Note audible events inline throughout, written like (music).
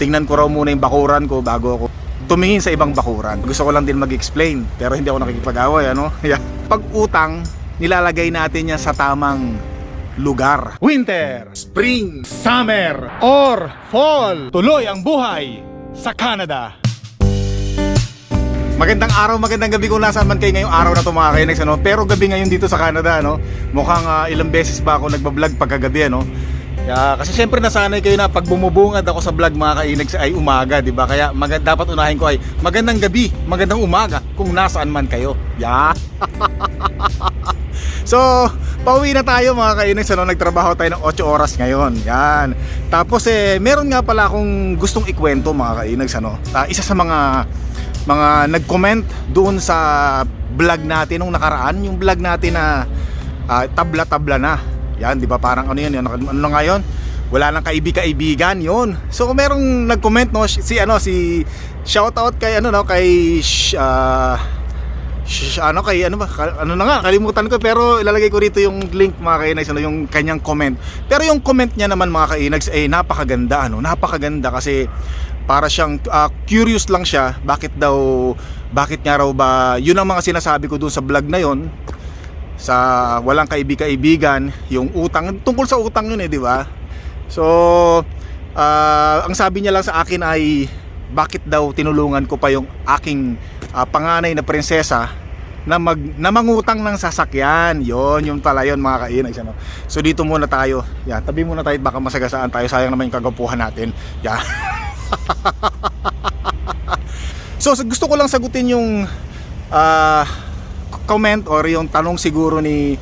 tingnan ko raw muna yung bakuran ko bago ako tumingin sa ibang bakuran. Gusto ko lang din mag-explain, pero hindi ako nakikipag-away, ano? (laughs) Yeah. Pag utang, nilalagay natin yan sa tamang lugar. Winter, spring, summer, or fall. Tuloy ang buhay sa Canada. Magandang araw, magandang gabi kung nasaan man kayo ngayong araw na to mga kainex, ano? Pero gabi ngayon dito sa Canada, no? Mukhang ah, ilang beses ba ako nagbablog pagkagabi, ano? Kaya, kasi syempre nasanay kayo na pag bumubungad ako sa vlog mga kainex ay umaga, di ba? Kaya mag- dapat unahin ko ay magandang gabi, magandang umaga kung nasaan man kayo. Yeah. (laughs) So, pauwi na tayo mga kainex, ano, nagtrabaho tayo ng 8 oras ngayon. Yan. Tapos eh, meron nga pala akong gustong ikwento mga kainex, ano. Ah, isa sa mga mga nag-comment doon sa vlog natin nung nakaraan, yung vlog natin na ah, tabla-tabla na. Yan, 'di ba? Parang ano 'yun, yun, ano na ngayon? Wala nang kaibig-kaibigan 'yon. So kung merong nag-comment no, si ano si shoutout kay ano no, kay ah, sh- ano kay ano ba ano na nga kalimutan ko pero ilalagay ko rito yung link mga kainags ano yung kanyang comment pero yung comment niya naman mga kainags ay napakaganda ano napakaganda kasi para siyang ah, curious lang siya bakit daw bakit nga raw ba yun ang mga sinasabi ko doon sa vlog na yon sa walang kaibig-kaibigan yung utang tungkol sa utang yun eh di ba so ah, ang sabi niya lang sa akin ay bakit daw tinulungan ko pa yung aking ah, panganay na prinsesa na mag na ng sasakyan. Yon, yung pala yon mga kainags ano. So dito muna tayo. Yan, tabi muna tayo baka masagasaan tayo. Sayang naman yung kagapuhan natin. Yan. (laughs) so gusto ko lang sagutin yung ah, comment or yung tanong siguro ni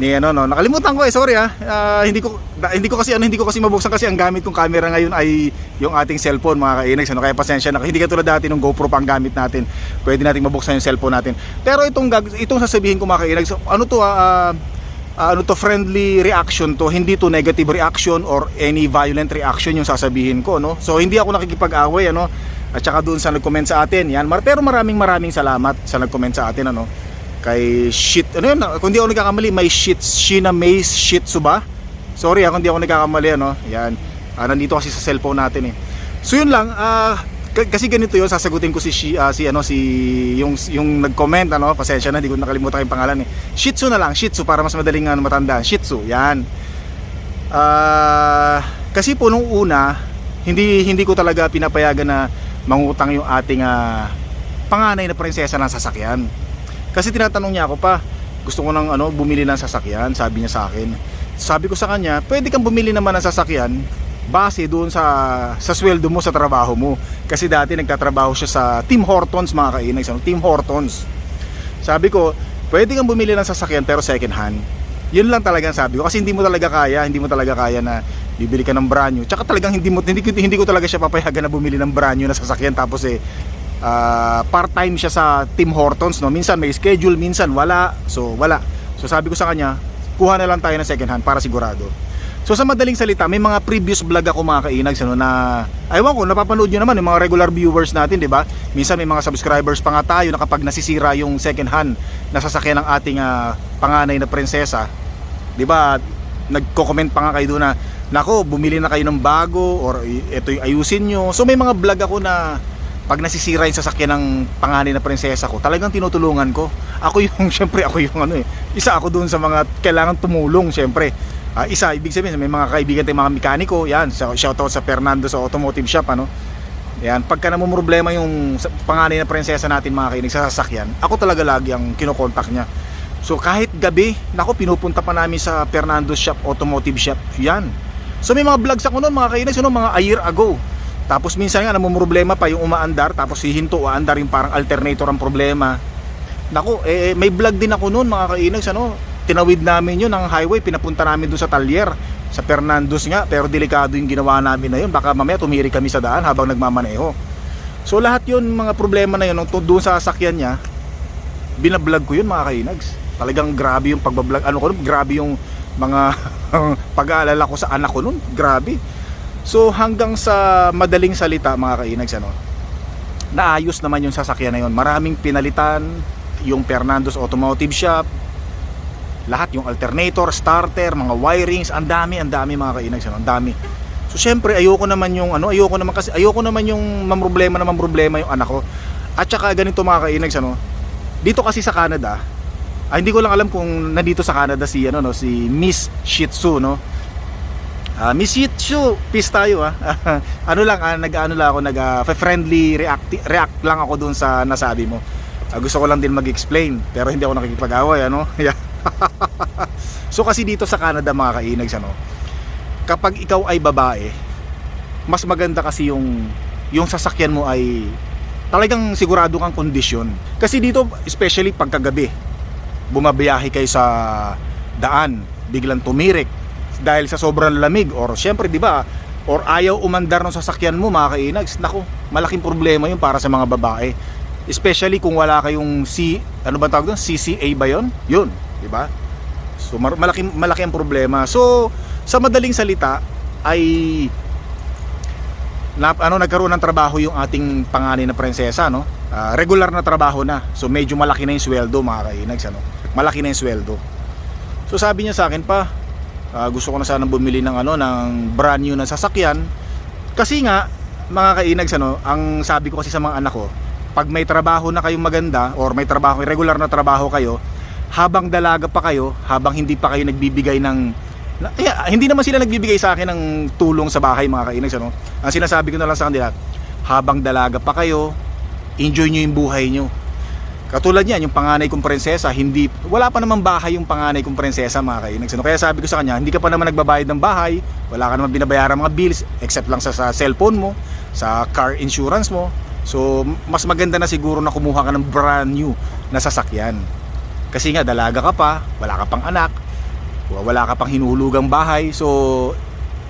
ni ano no? Nakalimutan ko eh sorry ah. Ah, hindi ko hindi ko kasi ano hindi ko kasi mabuksan kasi ang gamit kong camera ngayon ay yung ating cellphone mga kainags ano kaya pasensya na. Hindi katulad dati nung GoPro pang gamit natin. Pwede nating mabuksan yung cellphone natin. Pero itong itong sasabihin ko mga kainags ano to ah, ah, ah, ano to friendly reaction to? Hindi to negative reaction or any violent reaction yung sasabihin ko no? So hindi ako nakikipag-away ano? At saka doon sa nag-comment sa atin. Yan pero maraming maraming salamat sa nag-comment sa atin ano kay shit ano yun? Kung di ako nagkakamali may shit. Sheena Mays Shih Tzu ba sorry ah kung ako nagkakamali ano? Yan. Ah, nandito kasi sa cellphone natin eh. So yun lang ah kasi ganito yun sasagutin ko si Shi- ah, si ano si yung yung nag-comment ano? Pasensya na hindi ko nakalimutan yung pangalan eh. Shih Tzu na lang Shih Tzu para mas madaling ano, matandaan. Shih Tzu yan. Ah, kasi po nung una hindi hindi ko talaga pinapayagan na mangutang yung ating ah, panganay na prinsesa ng sasakyan kasi tinatanong niya ako pa, gusto ko nang ano, bumili ng sasakyan, sabi niya sa akin. Sabi ko sa kanya, pwede kang bumili naman ng sasakyan base doon sa sa sweldo mo sa trabaho mo. Kasi dati nagtatrabaho siya sa Tim Hortons mga kainags, ano, Tim Hortons. Sabi ko, pwede kang bumili ng sasakyan pero second hand. Yun lang talaga sabi ko kasi hindi mo talaga kaya, hindi mo talaga kaya na bibili ka ng brand new. Tsaka talagang hindi mo hindi, hindi ko talaga siya papayagan na bumili ng brand new na sasakyan tapos eh ah, part-time siya sa Tim Hortons no. Minsan may schedule, minsan wala. So wala. So sabi ko sa kanya, kuha na lang tayo ng second hand para sigurado. So sa madaling salita, may mga previous vlog ako mga kainags ano, na aywan ko, napapanood nyo naman yung mga regular viewers natin, di ba? Minsan may mga subscribers pa nga tayo na kapag nasisira yung second hand na sasakyan ng ating ah, panganay na prinsesa, di ba? Nagko-comment pa nga kayo doon na nako, bumili na kayo ng bago or ito ayusin nyo. So may mga vlog ako na pag nasisira yung sasakyan ng panganay na prinsesa ko, talagang tinutulungan ko. Ako yung, (laughs) syempre ako yung ano eh, isa ako doon sa mga kailangan tumulong syempre. Ah, isa, ibig sabihin, may mga kaibigan tayong mga mekaniko, yan, so, shoutout sa Fernando sa automotive shop, ano. Yan, pagka namumroblema yung sa- panganay na prinsesa natin mga kainig sa sasakyan, ako talaga lagi ang kinokontak niya. So kahit gabi, nako pinupunta pa namin sa Fernando's shop, automotive shop, yan. So may mga vlogs ako noon mga kainis, ano, mga a year ago. Tapos minsan nga namumroblema pa yung umaandar, tapos hihinto, umaandar yung parang alternator ang problema. Nako, eh, may vlog din ako noon mga kainis, ano, tinawid namin yun ng highway, pinapunta namin doon sa Talyer, sa Fernando's nga, pero delikado yung ginawa namin na yun, baka mamaya tumiri kami sa daan habang nagmamaneho. So lahat yun, mga problema na yun, nung doon sa sasakyan niya, binablog ko yun mga kainags. Talagang grabe yung pagbablog, ano ko nun, grabe yung mga (laughs) pag-aalala ko sa anak ko nun, grabe. So hanggang sa madaling salita mga kainags, ano, naayos naman yung sasakyan na yun. Maraming pinalitan, yung Fernando's Automotive Shop, lahat yung alternator, starter, mga wirings, ang dami, ang dami mga kainags, ano, ang dami. So syempre ayoko naman yung ano, ayoko naman kasi ayoko naman yung mamroblema na mamroblema yung anak ko. At saka ganito mga kainags ano. Dito kasi sa Canada, ah, hindi ko lang alam kung nandito sa Canada si ano no, si Miss Shih Tzu no. Ah, Miss Tzu, peace tayo ah. (laughs) ano lang ah, nag-ano lang ako nag ah, friendly react react lang ako dun sa nasabi mo. Ah, gusto ko lang din mag-explain pero hindi ako nakikipag-away ano. (laughs) So kasi dito sa Canada mga kainags ano, kapag ikaw ay babae, mas maganda kasi yung yung sasakyan mo ay talagang sigurado kang kondisyon. Kasi dito, especially pagkagabi, bumabiyahe kayo sa daan, biglang tumirik dahil sa sobrang lamig or syempre 'di ba or ayaw umandar ng sasakyan mo mga kainags nako malaking problema yun para sa mga babae. Especially kung wala kayong C ano ba tawag doon? CCA ba yon yun di ba? So malaki malaki ang problema. So sa madaling salita ay na, ano nagkaroon ng trabaho yung ating panganay na prinsesa no? Ah, regular na trabaho na. So medyo malaki na yung sweldo mga kainags ano? Malaki na yung sweldo. So sabi niya sa akin pa ah, gusto ko na sana bumili ng ano ng brand new na sasakyan. Kasi nga mga kainags ano ang sabi ko kasi sa mga anak ko pag may trabaho na kayong maganda or may trabaho regular na trabaho kayo habang dalaga pa kayo habang hindi pa kayo nagbibigay ng eh, hindi naman sila nagbibigay sa akin ng tulong sa bahay mga kainags ano. Ang sinasabi ko na lang sa kanila habang dalaga pa kayo enjoy nyo yung buhay nyo katulad yan yung panganay kong prinsesa hindi wala pa naman bahay yung panganay kong prinsesa mga kainags ano? kaya sabi ko sa kanya hindi ka pa naman nagbabayad ng bahay wala ka naman binabayaran mga bills except lang sa, sa cellphone mo sa car insurance mo. So mas maganda na siguro na kumuha ka ng brand new na sasakyan. Kasi nga dalaga ka pa wala ka pang anak wala ka pang hinuhulugang bahay. So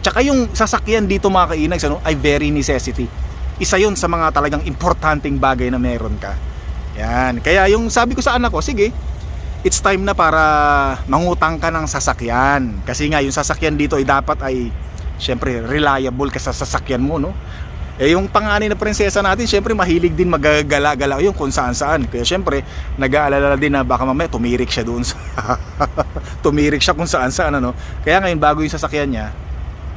tsaka yung sasakyan dito mga kainags ano, ay very necessity. Isa yun sa mga talagang importanteng bagay na meron ka yan. Kaya yung sabi ko sa anak ko sige it's time na para mangutang ka ng sasakyan. Kasi nga yung sasakyan dito ay dapat ay syempre reliable ka sa sasakyan mo no? Eh yung panganay na prinsesa natin syempre mahilig din magagala-gala yung kung saan saan kaya syempre nag-aalala din na baka mamaya tumirik siya doon sa (laughs) tumirik siya kung saan saan ano? Kaya ngayon bago yung sasakyan niya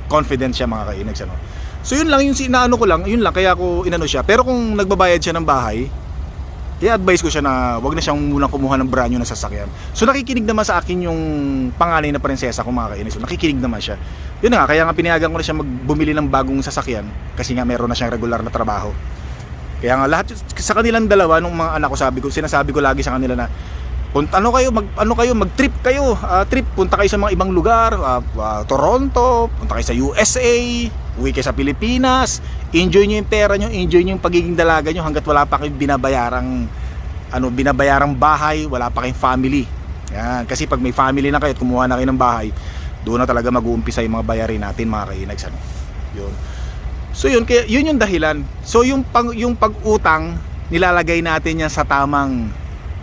confident siya mga kainags ano so yun lang yung sinaano ko lang yun lang kaya ko inano siya. Pero kung nagbabayad siya ng bahay i-advise ko siya na wag na siyang munang kumuha ng brand new na sasakyan. So nakikinig naman sa akin yung panganay na prinsesa ko mga kainis. So, nakikinig naman siya. Yun na nga, kaya nga pinayagan ko na siya magbumili ng bagong sasakyan kasi nga meron na siyang regular na trabaho. Kaya nga lahat sa kanilang dalawa nung mga anak ko sabi ko, sinasabi ko lagi sa kanila na punta ano kayo mag ano kayo mag-trip kayo ah, trip punta kayo sa mga ibang lugar ah, ah, Toronto punta kayo sa USA uwi kayo sa Pilipinas. Enjoy nyo yung pera nyo enjoy nyo yung pagiging dalaga nyo hanggat wala pa kayong binabayarang ano binabayarang bahay wala pa kayong family. Yan kasi pag may family na kayo at kumuha na kayo ng bahay doon na talaga mag-uumpisa yung mga bayarin natin mga kainags ano. Yun. So yun kaya yun yung dahilan. So yung pag yung pag-utang nilalagay natin yan sa tamang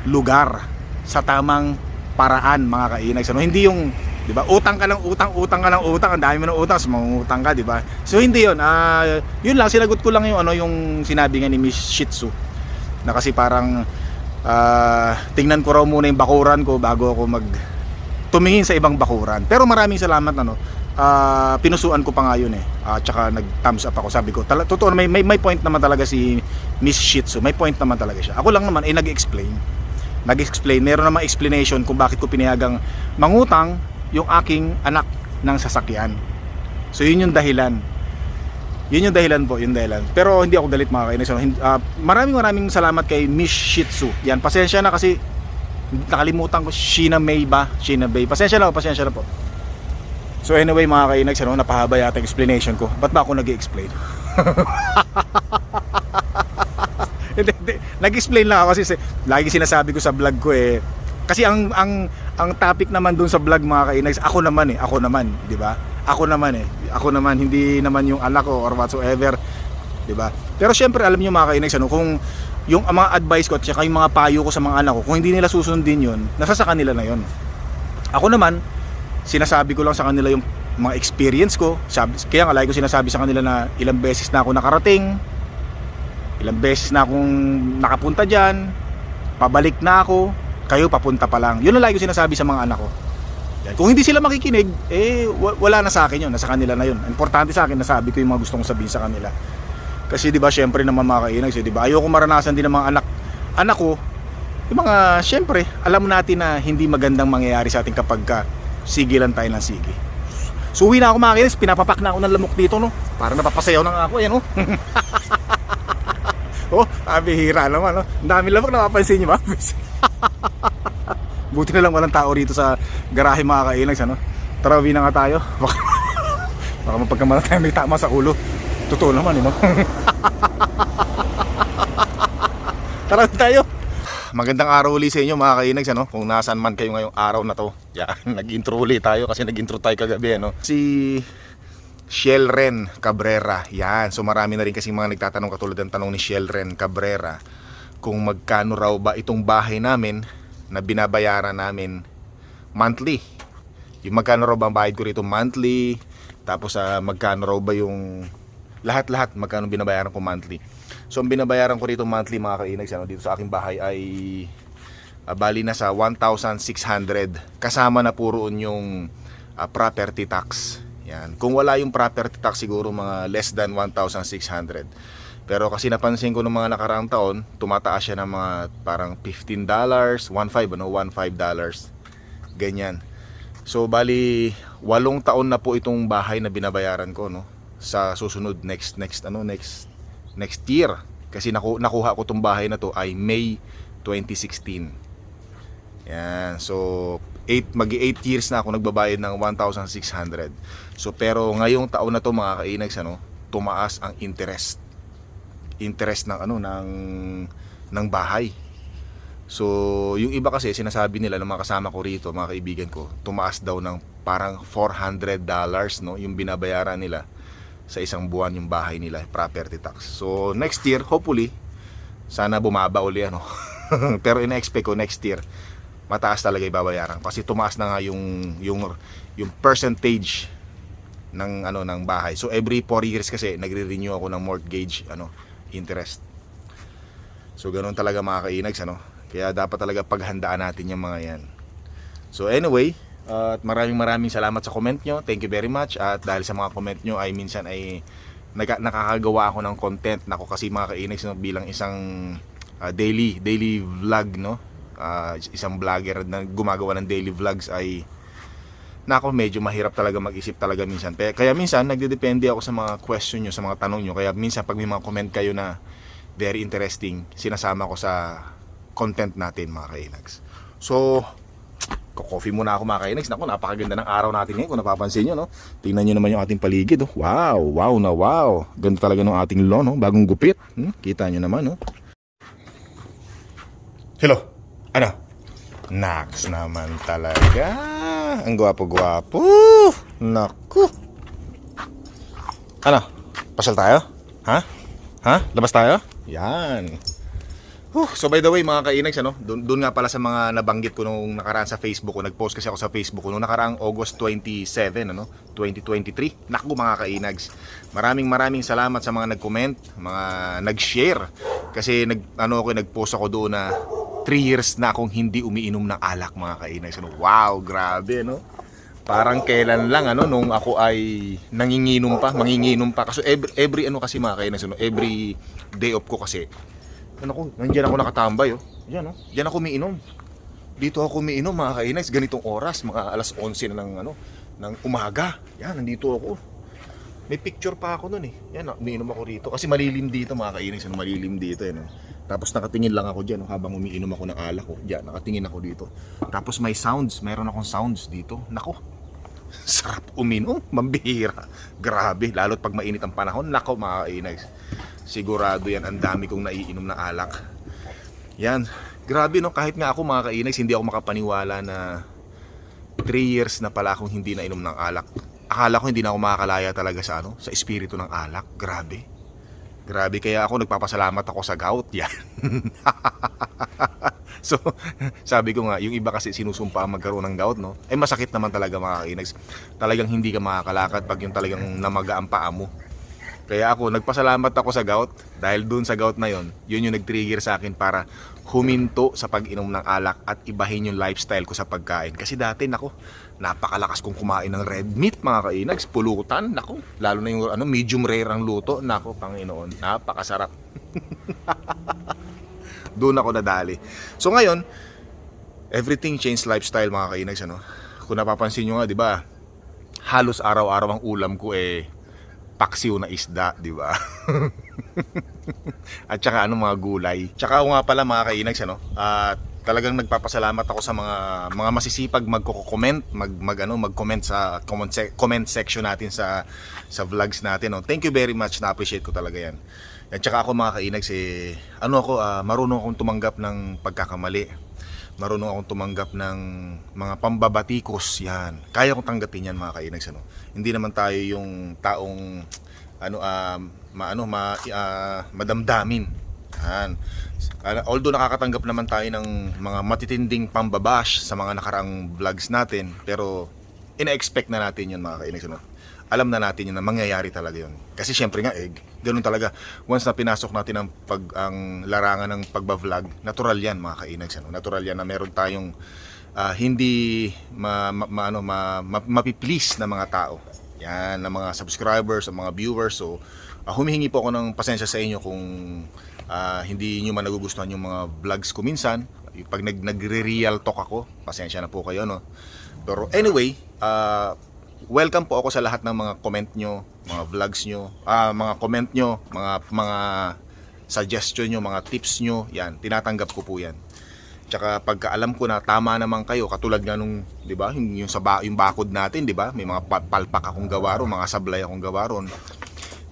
lugar sa tamang paraan mga kainags ano. Hindi yung 'di ba utang ka lang utang utang ka lang utang. Ang dami mo ng utang so mangungutang ka 'di ba so hindi yun. Ah yun lang. Sinagot ko lang yung ano yung sinabi nga ni Miss Shih Tzu na kasi parang ah, tingnan ko raw muna yung bakuran ko bago ako mag tumingin sa ibang bakuran. Pero maraming salamat ano. Ah, pinusuan ko pa nga yun eh. At tsaka nag thumbs up ako. Sabi ko tala, totoo may, may, may point naman talaga si Miss Shih Tzu. May point naman talaga siya. Ako lang naman ay nag-explain. Nag-explain, meron namang explanation kung bakit ko pinayagang mangutang yung aking anak ng sasakyan. So yun yung dahilan. Yun yung dahilan po, yung dahilan. Pero hindi ako galit mga kainis. Uh, maraming maraming salamat kay Miss Shih Tzu. Yan, pasensya na kasi nakalimutan ko Sheena May ba? Sheena Bay. Pasensya na po, pasensya na po. So anyway mga kainags, ano, napahaba yata yung explanation ko. Ba't ba ako nag-explain? (laughs) hindi, hindi. Nag-explain lang ako kasi si- lagi sinasabi ko sa vlog ko eh. Kasi ang ang ang topic naman doon sa vlog mga kainags, ako naman eh, ako naman, 'di ba? Ako naman eh. Ako naman hindi naman yung anak ko or whatsoever, 'di ba? Pero syempre alam niyo mga kainags ano, kung yung mga advice ko at saka yung mga payo ko sa mga anak ko, kung hindi nila susundin 'yon, nasa sa kanila na 'yon. Ako naman, sinasabi ko lang sa kanila yung mga experience ko. Sabi, kaya nga lagi ko sinasabi sa kanila na ilang beses na ako nakarating, ilang beses na akong nakapunta dyan pabalik na ako kayo papunta pa lang yun ang lagi sinasabi sa mga anak ko Yan. Kung hindi sila makikinig, eh wa- wala na sa akin yun, nasa kanila na yun. Importante sa akin nasabi ko yung mga gusto kong sabihin sa kanila. Kasi 'di ba, syempre naman mga kainags, eh, 'di ba? Ayoko maranasan din ng mga anak anak ko yung mga syempre, alam natin na hindi magandang mangyayari sa atin kapag ka sigilan tayo ng sige. So na ako mga kainags, pinapapak na ako ng lamok dito no. Para napapasayaw na nga ako, ayan (laughs) oh. oh, abihira naman no. Ang dami lamok napapansin niyo ba? (laughs) (laughs) Buti na lang walang tao rito sa garahe mga kainags ano. Tara, uwi na nga tayo. (laughs) Baka, baka mapagkamala tayo may tama sa ulo. Totoo naman, eh, no? (laughs) Tara tayo. Magandang araw ulit sa inyo mga kainags ano. Kung nasaan man kayo ngayong araw na to. Yan, nag-intro ulit tayo kasi nag-intro tayo kagabi ano. Si Shell Ren Cabrera. Yan. So marami na rin kasi mga nagtatanong katulad ng tanong ni Shell Ren Cabrera kung magkano raw ba itong bahay namin na binabayaran namin monthly. Yung magkano raw ba ang bayad ko rito monthly, tapos ah, magkano raw ba yung lahat-lahat magkano binabayaran ko monthly. So ang binabayaran ko rito monthly mga kainags ano, dito sa aking bahay ay ah, bali na sa 1,600 kasama na po roon yung ah, property tax. Yan. Kung wala yung property tax siguro mga less than 1,600. Pero kasi napansin ko ng mga nakaraang taon, tumataas siya ng mga parang $15, 1.5 ano, 1.5 dollars. Ganyan. So bali walong taon na po itong bahay na binabayaran ko no sa susunod next next ano next next year kasi naku, nakuha ko tong bahay na to ay May 2016. Yan. So 8 magi 8 years na ako nagbabayad ng 1,600. So pero ngayong taon na to mga kainags ano, tumaas ang interest interest ng ano ng ng bahay. So, yung iba kasi sinasabi nila ng mga kasama ko rito, mga kaibigan ko, tumaas daw ng parang 400 dollars no, yung binabayaran nila sa isang buwan yung bahay nila, property tax. So, next year, hopefully, sana bumaba uli ano. (laughs) Pero ina-expect ko next year, mataas talaga ibabayaran kasi tumaas na nga yung yung yung percentage ng ano ng bahay. So every 4 years kasi nagre-renew ako ng mortgage ano interest. So ganoon talaga mga kainags ano. Kaya dapat talaga paghandaan natin yung mga yan. So anyway, uh, at maraming maraming salamat sa comment nyo. Thank you very much. At dahil sa mga comment nyo ay minsan ay naka, nakakagawa ako ng content. Nako kasi mga kainags no, bilang isang uh, daily daily vlog no. Uh, isang vlogger na gumagawa ng daily vlogs ay nako medyo mahirap talaga mag-isip talaga minsan. Kaya, minsan nagdedepende ako sa mga question nyo, sa mga tanong nyo. Kaya minsan pag may mga comment kayo na very interesting, sinasama ko sa content natin mga kainags. So, ko-coffee muna ako mga kainags. Naku, napakaganda ng araw natin ngayon kung napapansin nyo. No? Tingnan nyo naman yung ating paligid. Oh. Wow, wow na wow. Ganda talaga ng ating lawn. No? Bagong gupit. Hmm? Kita nyo naman. No? Hello? Ano? Nax naman talaga. Ang gwapo-gwapo. Naku. Ano? Pasal tayo? Ha? Ha? Labas tayo? Yan. Huh, so by the way mga kainags ano, doon doon nga pala sa mga nabanggit ko nung nakaraan sa Facebook ko, nag-post kasi ako sa Facebook ko nung nakaraang August 27 ano, 2023. Naku mga kainags. Maraming maraming salamat sa mga nag-comment, mga nag-share kasi nag ano ako nag-post ako doon na 3 years na akong hindi umiinom ng alak mga kainags. Ano, wow, grabe no. Parang kailan lang ano nung ako ay nanginginom pa, manginginom pa kasi every, every ano kasi mga kainags ano, every day off ko kasi ano ko, nandiyan ako nakatambay oh. Yan oh. Diyan ako umiinom. Dito ako umiinom mga kainags, ganitong oras, mga alas 11 na ng ano, ng umaga. Yan, nandito ako. May picture pa ako noon eh. Yan, umiinom ako rito kasi malilim dito mga kainags, ano, malilim dito yan. Oh. Tapos nakatingin lang ako diyan oh, habang umiinom ako ng alak ko. Diyan, nakatingin ako dito. Tapos may sounds, mayroon akong sounds dito. Nako. (laughs) Sarap uminom, mambihira. Grabe, lalo't pag mainit ang panahon. Nako mga kainags sigurado yan ang dami kong naiinom na alak yan grabe no kahit nga ako mga kainags hindi ako makapaniwala na 3 years na pala akong hindi nainom ng alak akala ko hindi na ako makakalaya talaga sa ano sa espiritu ng alak grabe grabe kaya ako nagpapasalamat ako sa gout yan. (laughs) So sabi ko nga yung iba kasi sinusumpa magkaroon ng gout no? Eh masakit naman talaga mga kainags talagang hindi ka makakalakad pag yung talagang namaga ang paa mo Kaya ako, nagpasalamat ako sa gout dahil dun sa gout na yon, yun yung nag-trigger sa akin para huminto sa pag-inom ng alak at ibahin yung lifestyle ko sa pagkain. Kasi dati, nako, napakalakas kong kumain ng red meat, mga kainags, pulutan, nako, lalo na yung ano, medium rare ang luto, nako, Panginoon, napakasarap. (laughs) Doon ako nadali. So ngayon, everything changed lifestyle mga kainags, ano? Kung napapansin nyo nga, di ba, halos araw-araw ang ulam ko eh, paksiw na isda, di ba? (laughs) At saka ano mga gulay. Tsaka nga pala mga kainags ano, at talagang nagpapasalamat ako sa mga mga masisipag magko-comment, mag, mag ano, mag-comment sa comment, sec- comment section natin sa sa vlogs natin. No? Thank you very much, na-appreciate ko talaga 'yan. At saka ako mga kainags eh, ano ako, ah, marunong akong tumanggap ng pagkakamali. Marunong akong tumanggap ng mga pambabatikos yan. Kaya kong tanggapin yan mga kainags ano. Hindi naman tayo yung taong ano um maano ma ah, madamdamin. Yan. Ah, Although nakakatanggap naman tayo ng mga matitinding pambabash sa mga nakaraang vlogs natin, pero ina-expect na natin 'yun mga kainags ano. Alam na natin yun na mangyayari talaga yun. Kasi syempre nga, eh, ganun talaga. Once na pinasok natin ang, pag, ang larangan ng pagbablog, natural yan mga kainags. Ano? Natural yan na meron tayong ah, hindi ma, ma, ma- ano, ma, ma, mapiplease na mga tao. Yan, ng mga subscribers, ng mga viewers. So, ah, humihingi po ako ng pasensya sa inyo kung ah, hindi nyo man nagugustuhan yung mga vlogs ko minsan. Pag nag, nagre-real talk ako, pasensya na po kayo. No? Pero anyway, ah, welcome po ako sa lahat ng mga comment nyo, mga vlogs nyo, ah, mga comment nyo, mga, mga suggestion nyo, mga tips nyo. Yan, tinatanggap ko po yan. Tsaka pagka alam ko na tama naman kayo, katulad nga nung, 'di ba, yung yung sa ba, yung bakod natin, 'di ba? May mga pa- palpak akong gawa ron, mga sablay akong gawa ron.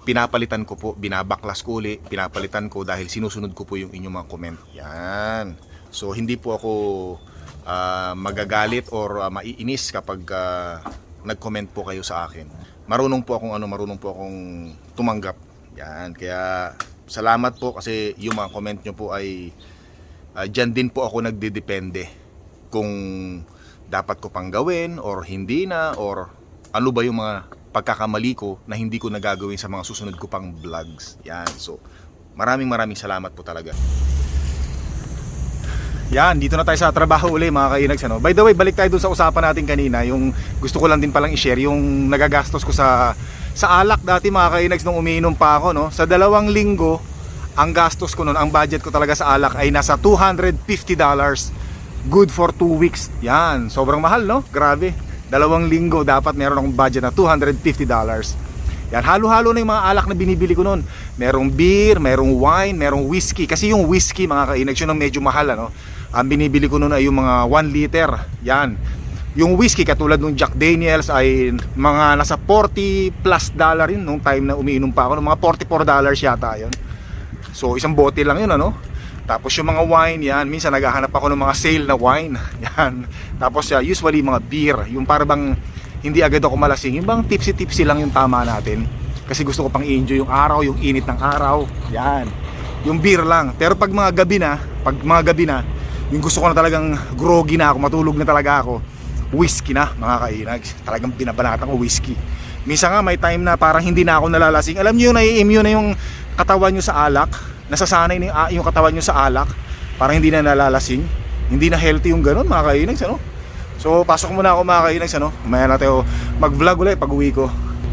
Pinapalitan ko po, binabaklas ko uli, pinapalitan ko dahil sinusunod ko po yung inyong mga comment. Yan. So hindi po ako ah, magagalit or ah, maiinis kapag ah, nag-comment po kayo sa akin. Marunong po akong ano, marunong po akong tumanggap. Yan. Kaya salamat po kasi yung mga comment nyo po ay uh, dyan din po ako nagdidepende kung dapat ko pang gawin or hindi na or ano ba yung mga pagkakamali ko na hindi ko nagagawin sa mga susunod ko pang vlogs. Yan. So, maraming maraming salamat po talaga. Yan, dito na tayo sa trabaho uli mga kainags. Ano? By the way, balik tayo dun sa usapan natin kanina. Yung gusto ko lang din palang i-share yung nagagastos ko sa sa alak dati mga kainags nung umiinom pa ako. No? Sa dalawang linggo, ang gastos ko nun, ang budget ko talaga sa alak ay nasa $250. Good for 2 weeks. Yan, sobrang mahal no? Grabe. Dalawang linggo dapat meron akong budget na $250. Yan, halo-halo na yung mga alak na binibili ko noon. Merong beer, merong wine, merong whiskey. Kasi yung whiskey, mga kainags, yun ang medyo mahal, ano? Ang binibili ko noon ay yung mga 1 liter. Yan. Yung whiskey, katulad nung Jack Daniels, ay mga nasa 40 plus dollar yun nung time na umiinom pa ako. Mga 44 dollars yata yun. So, isang bote lang yun, ano? Tapos yung mga wine, yan. Minsan naghahanap ako ng mga sale na wine. (laughs) Yan. Tapos uh, usually mga beer. Yung para bang hindi agad ako malasing. Yung bang tipsy-tipsy lang yung tama natin. Kasi gusto ko pang i-enjoy yung araw, yung init ng araw. Yan. Yung beer lang. Pero pag mga gabi na, pag mga gabi na, yung gusto ko na talagang groggy na ako, matulog na talaga ako, whiskey na, mga kainag. Talagang binabanatan ko whiskey. Minsan nga may time na parang hindi na ako nalalasing. Alam niyo yung nai-immune na yung katawan nyo sa alak. Nasasanay na yung, ah, yung katawan nyo sa alak. Parang hindi na nalalasing. Hindi na healthy yung ganun, mga kainags, ano? So, pasok muna ako mga kainags, ano? Maya na tayo mag-vlog ulit pag uwi ko.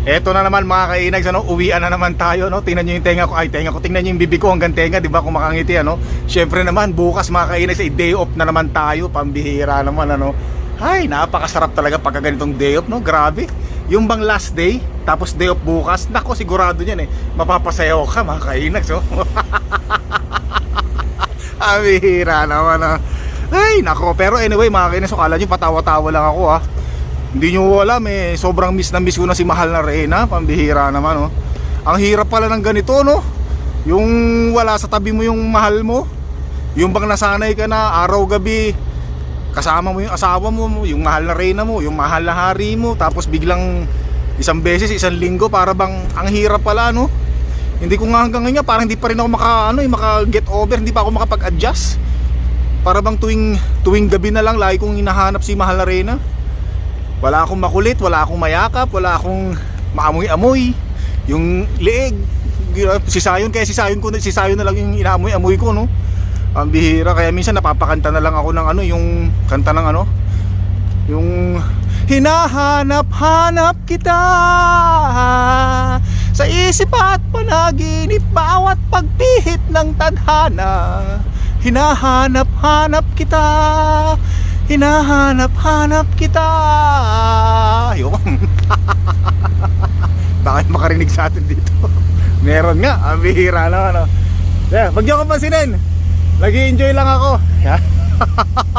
Eto na naman mga kainags, ano? Uwian na naman tayo, no? Tingnan nyo yung tenga ko. Ay, tenga ko. Tingnan nyo yung bibig ko hanggang tenga, di ba? Kung makangiti, ano? Syempre naman, bukas mga kainags, ay day off na naman tayo. Pambihira naman, ano? Ay, napakasarap talaga pagka ganitong day off, no? Grabe. Yung bang last day, tapos day off bukas, nako sigurado yan eh. Mapapasayaw ka mga kainags, oh. (laughs) Amihira naman, ah. Ay, nako. Pero anyway, mga kainis, so, kala nyo patawa-tawa lang ako, ha. Hindi nyo alam, eh. Sobrang miss na miss ko na si Mahal na Reyna. Pambihira naman, oh. Ang hirap pala ng ganito, no? Yung wala sa tabi mo yung mahal mo. Yung bang nasanay ka na araw-gabi, kasama mo yung asawa mo, yung mahal na reyna mo, yung mahal na hari mo, tapos biglang isang beses, isang linggo, para bang ang hirap pala, no? Hindi ko nga hanggang ngayon, parang hindi pa rin ako maka, ano, eh, maka get over, hindi pa ako makapag-adjust. Para bang tuwing, tuwing gabi na lang, lagi kong hinahanap si mahal na reyna. Wala akong makulit, wala akong mayakap, wala akong maamoy-amoy. Yung leeg, si Sayon kaya si Sayon ko si Sayon na lang yung inaamoy-amoy ko no. Ang bihira kaya minsan napapakanta na lang ako ng ano yung kanta ng ano yung hinahanap-hanap kita sa isip at panaginip bawat pagpihit ng tadhana hinahanap-hanap kita hinahanap-hanap kita. Yun (laughs) baka makarinig sa atin dito. (laughs) Meron nga. Ang bihira na ano. Yeah, wag niyo ko pansinin. Nag-enjoy lang ako. Yeah.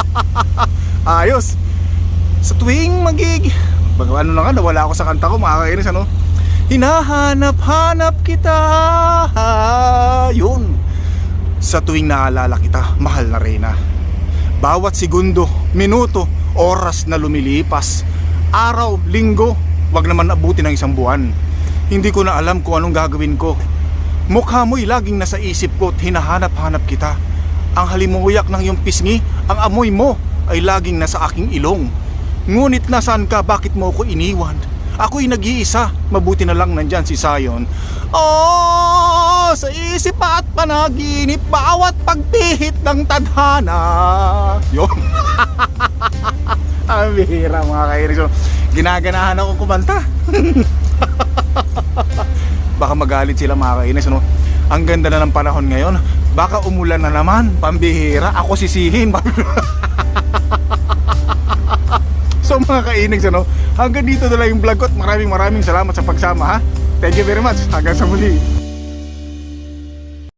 (laughs) ayos. Sa tuwing magig Bag- ano na nga nawala ako sa kanta ko makakainis ano. Hinahanap-hanap kita. Yun. Sa tuwing naalala kita mahal na reyna bawat segundo, minuto, oras na lumilipas. Araw, linggo wag naman abutin ng isang buwan. Hindi ko na alam kung anong gagawin ko. Mukha mo'y laging nasa isip ko at hinahanap-hanap kita. Ang halimuyak ng iyong pisngi ang amoy mo ay laging nasa aking ilong. Ngunit nasaan ka? Bakit mo ako iniwan? Ako'y nag-iisa. Mabuti na lang nandyan si Sayon. Oh, sa isip at panaginip, bawat pagpihit ng tadhana. Yun. (laughs) Ang bihira mga kainis. So, Ginaganahan ako kumanta. (laughs) Baka magalit sila mga kainis. Ano? Ang ganda na ng panahon ngayon. Baka umulan na naman. Pambihira. Ako sisihin. (laughs) So mga kainags ano, hanggang dito na lang yung vlog ko at maraming maraming salamat sa pagsama ha. Thank you very much. Hanggang sa muli.